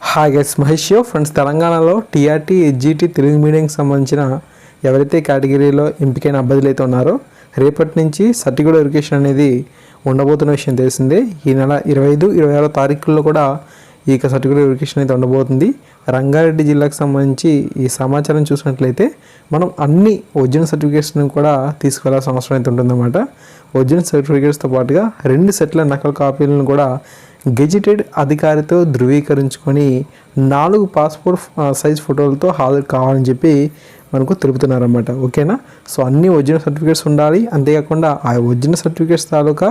Hi guys Mahesh friends తెలంగాణలో TRT HGT Telugu మీడియంకి సంబంధించిన ఎవరైతే కేటగిరీలో ఎంపికైన అభ్యర్థులు అయితే ఉన్నారో రేపటి నుంచి సర్టిఫికేట్ వెరిఫికేషన్ అనేది ఉండబోతున్న విషయం తెలిసిందే. ఈ నెల ఇరవై ఐదు ఇరవై ఆరో తారీఖుల్లో కూడా ఈ యొక్క సర్టిఫికేట్ వెరిఫికేషన్ అయితే ఉండబోతుంది. రంగారెడ్డి జిల్లాకు సంబంధించి ఈ సమాచారం చూసినట్లయితే మనం అన్ని ఒరిజినల్ సర్టిఫికేట్స్ని కూడా తీసుకెళ్ళాల్సిన అవసరం అయితే ఉంటుందన్నమాట. ఒరిజినల్ సర్టిఫికేట్స్తో పాటుగా రెండు సెట్ల నకల్ కాపీలను కూడా గెజిటెడ్ అధికారితో ధృవీకరించుకొని నాలుగు పాస్పోర్ట్ సైజ్ ఫోటోలతో హాజరు కావాలని చెప్పి మనకు తెలుపుతున్నారన్నమాట. ఓకేనా? సో అన్ని ఒరిజినల్ సర్టిఫికేట్స్ ఉండాలి. అంతేకాకుండా ఆ ఒరిజినల్ సర్టిఫికేట్స్ తాలూకా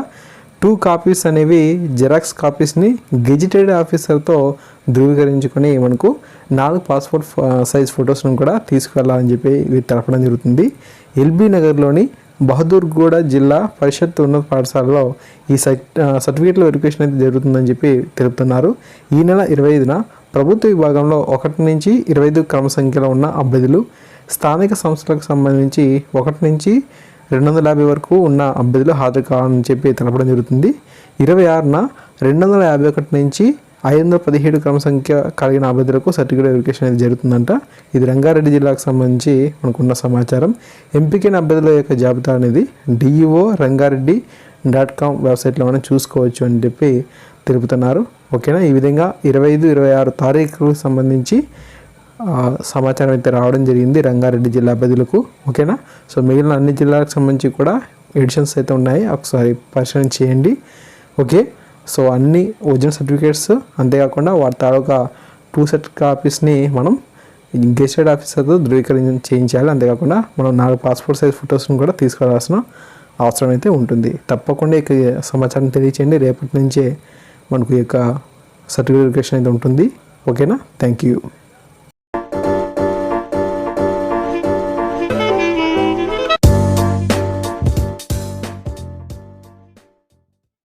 టూ కాపీస్ అనేవి జెరాక్స్ కాపీస్ని గెజిటెడ్ ఆఫీసర్తో ధృవీకరించుకొని మనకు నాలుగు పాస్పోర్ట్ సైజ్ ఫొటోస్ను కూడా తీసుకువెళ్ళాలని చెప్పి ఇది తెలపడం జరుగుతుంది. ఎల్బీ నగర్లోని బహదూర్గూడ జిల్లా పరిషత్ ఉన్నత పాఠశాలలో ఈ సర్టిఫికేట్ల వెరిఫికేషన్ అయితే జరుగుతుందని చెప్పి తెలుపుతున్నారు. ఈ నెల ఇరవై ఐదున ప్రభుత్వ విభాగంలో ఒకటి నుంచి ఇరవై ఐదు క్రమ సంఖ్యలో ఉన్న అభ్యర్థులు స్థానిక సంస్థలకు సంబంధించి ఒకటి నుంచి రెండు వందల యాభై వరకు ఉన్న అభ్యర్థులు హాజరు కావాలని చెప్పి తెలపడం జరుగుతుంది. ఇరవై ఆరున రెండు వందల యాభై ఒకటి నుంచి ఐదు వందల పదిహేడు క్రమ సంఖ్య కలిగిన అభ్యర్థులకు సర్టిఫికేట్ వెరిఫికేషన్ అనేది జరుగుతుందంట. ఇది రంగారెడ్డి జిల్లాకు సంబంధించి మనకున్న సమాచారం. ఎంపికైన అభ్యర్థుల యొక్క జాబితా అనేది డిఈఓ రంగారెడ్డి డాట్ కామ్ వెబ్సైట్లో మనం చూసుకోవచ్చు అని చెప్పి తెలుపుతున్నారు. ఓకేనా? ఈ విధంగా ఇరవై ఐదు ఇరవై ఆరు తారీఖులకు సంబంధించి సమాచారం అయితే రావడం జరిగింది రంగారెడ్డి జిల్లా బదులకు ఓకేనా? సో మిగిలిన అన్ని జిల్లాలకు సంబంధించి కూడా ఎడిషన్స్ అయితే ఉన్నాయి. ఒకసారి పరిశీలన చేయండి. ఓకే? సో అన్ని ఒరిజినల్ సర్టిఫికేట్స్ అంతేకాకుండా వాటి తాలూకా టూ సెట్ కాపీస్ని మనం గెస్టెడ్ ఆఫీసర్తో ధృవీకరణ చేయించాలి. అంతేకాకుండా మనం నాలుగు పాస్పోర్ట్ సైజ్ ఫొటోస్ని కూడా తీసుకురావాల్సిన అవసరం అయితే ఉంటుంది. తప్పకుండా ఇక సమాచారం తెలియచేయండి. రేపటి నుంచే మనకు ఈ యొక్క సర్టిఫికేషన్ అయితే ఉంటుంది. ఓకేనా? Thank you.